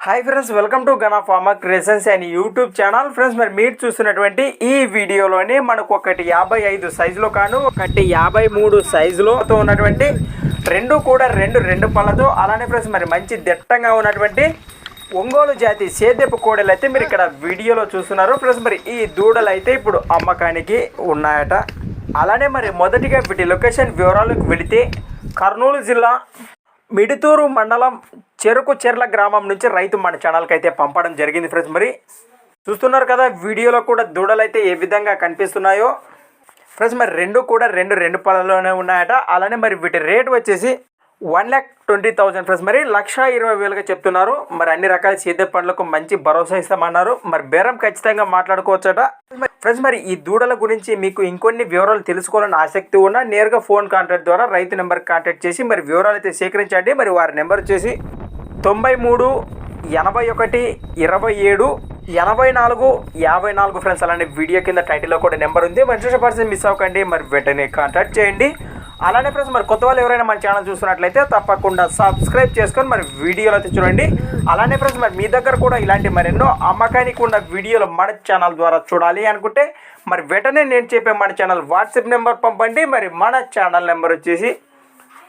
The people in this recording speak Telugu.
Hi friends welcome to Gana pharma creations and YouTube channel friends మరి మీరు చూస్తున్నటువంటి ఈ వీడియోలోని మనకు ఒకటి యాభై ఐదు సైజులో కాను ఒకటి యాభై మూడు సైజులో ఉన్నటువంటి రెండు కూడా రెండు రెండు పళ్ళతో. అలానే ఫ్రెండ్స్ మరి మంచి దిట్టంగా ఉన్నటువంటి ఒంగోలు జాతి సేద్యపు కోడలు అయితే మీరు ఇక్కడ వీడియోలో చూస్తున్నారు. ఫ్రెండ్స్ మరి ఈ దూడలు అయితే ఇప్పుడు అమ్మకానికి ఉన్నాయట. అలానే మరి మొదటిగా వీటి లొకేషన్ వివరాలకు వెళితే కర్నూలు జిల్లా మిడుతూరు మండలం చెరుకు చెర్ల గ్రామం నుంచి రైతు మన ఛానల్కి అయితే పంపడం జరిగింది ఫ్రెండ్స్ మరి చూస్తున్నారు కదా వీడియోలో కూడా దూడలు అయితే ఏ విధంగా కనిపిస్తున్నాయో. ఫ్రెండ్స్ మరి రెండు కూడా రెండు రెండు పళ్ళలోనే ఉన్నాయట. అలానే మరి వీటి రేట్ వచ్చేసి one lakh twenty thousand friends మరి లక్ష ఇరవై వేలుగా చెప్తున్నారు. మరి అన్ని రకాల సేద్య పండ్లకు మంచి భరోసా ఇస్తామన్నారు. మరి బేరం ఖచ్చితంగా మాట్లాడుకోవచ్చట. ఫ్రెండ్స్ మరి ఈ దూడల గురించి మీకు ఇంకొన్ని వివరాలు తెలుసుకోవాలని ఆసక్తి ఉన్నా నేరుగా ఫోన్ కాంటాక్ట్ ద్వారా రైతు నెంబర్ కాంటాక్ట్ చేసి మరి వివరాలు అయితే సేకరించండి. మరి వారి నెంబర్ వచ్చేసి తొంభై మూడు ఎనభై ఒకటి ఇరవై ఏడు ఎనభై నాలుగు యాభై నాలుగు ఫ్రెండ్స్ అలానే వీడియో కింద టైటిల్లో కూడా నెంబర్ ఉంది. మంచి పర్సన్ మిస్ అవ్వకండి. మరి వెంటనే కాంటాక్ట్ చేయండి. అలానే ఫ్రెండ్స్ మరి కొత్త వాళ్ళు ఎవరైనా మన ఛానల్ చూస్తున్నట్లయితే తప్పకుండా సబ్స్క్రైబ్ చేసుకొని మరి వీడియోలు అయితే చూడండి. అలానే ఫ్రెండ్స్ మరి మీ దగ్గర కూడా ఇలాంటి మరి ఎన్నో అమ్మకానికి ఉన్న వీడియోలు మన ఛానల్ ద్వారా చూడాలి అనుకుంటే మరి వెంటనే నేను చెప్పే మన ఛానల్ వాట్సాప్ నెంబర్ పంపండి. మరి మన ఛానల్ నెంబర్ వచ్చేసి